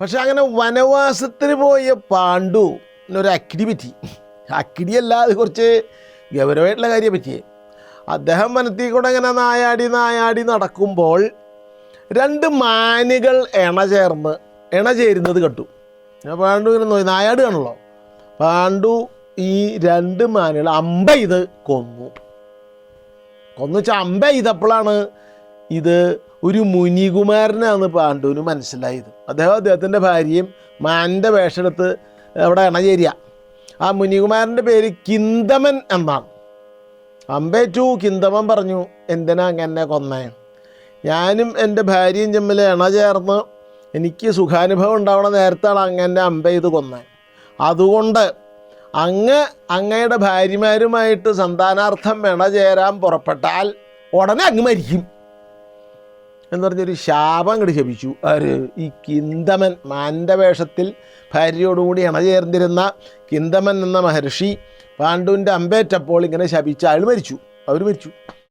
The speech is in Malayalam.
പക്ഷെ അങ്ങനെ വനവാസത്തിന് പോയ പാണ്ഡു ഒരു അക്കിടി പറ്റി. അത് കുറച്ച് ഗൗരവമായിട്ടുള്ള കാര്യം പറ്റിയേ അദ്ദേഹം വനത്തിൽ കൂടെ അങ്ങനെ നായാടി നായാടി നടക്കുമ്പോൾ രണ്ട് മാനുകൾ എണ ചേർന്ന് എണ ചേരുന്നത് കണ്ടു. ഞാൻ പാണ്ഡു ഇങ്ങനെ നോക്കി നായാട് കാണുള്ളൂ? പാണ്ഡു ഈ രണ്ട് മാനുകൾ അമ്പ ഇത് കൊന്നു. കൊന്നു വെച്ചാൽ അമ്പ ചെയ്തപ്പോഴാണ് ഇത് ഒരു മുനികുമാരനാണ് പാണ്ഡുവിന് മനസ്സിലായത്. അദ്ദേഹം അദ്ദേഹത്തിന്റെ ഭാര്യയും മാന്റെ വേഷമെടുത്ത് അവിടെ ഇണചേരിയ ആ മുനികുമാരന്റെ പേര് കിന്തമൻ എന്നാണ്. അമ്പേറ്റു കിന്തമൻ പറഞ്ഞു എന്തിനാ അങ്ങനെ കൊന്നേ? ഞാനും എന്റെ ഭാര്യയും തമ്മിൽ ഇണ ചേർന്ന് എനിക്ക് സുഖാനുഭവം ഉണ്ടാവണ നേരത്താണ് അങ്ങനെ അമ്പ ഇത് കൊന്നേ. അതുകൊണ്ട് അങ്ങ് അങ്ങയുടെ ഭാര്യമാരുമായിട്ട് സന്താനാർത്ഥം ഇണ ചേരാൻ പുറപ്പെട്ടാൽ ഉടനെ അങ്ങ് മരിക്കും. എന്ന് പറഞ്ഞൊരു ശാപം അങ്ങോട്ട് ശപിച്ചു. ആര്? ഈ കിന്തമൻ മാന്റെ വേഷത്തിൽ ഭാര്യയോടുകൂടി ഇണചേർന്നിരുന്ന കിന്തമൻ എന്ന മഹർഷി പാണ്ഡുവിന്റെ അമ്പേറ്റപ്പോൾ ഇങ്ങനെ ശപിച്ച അയാൾ മരിച്ചു. അവർ മരിച്ചു.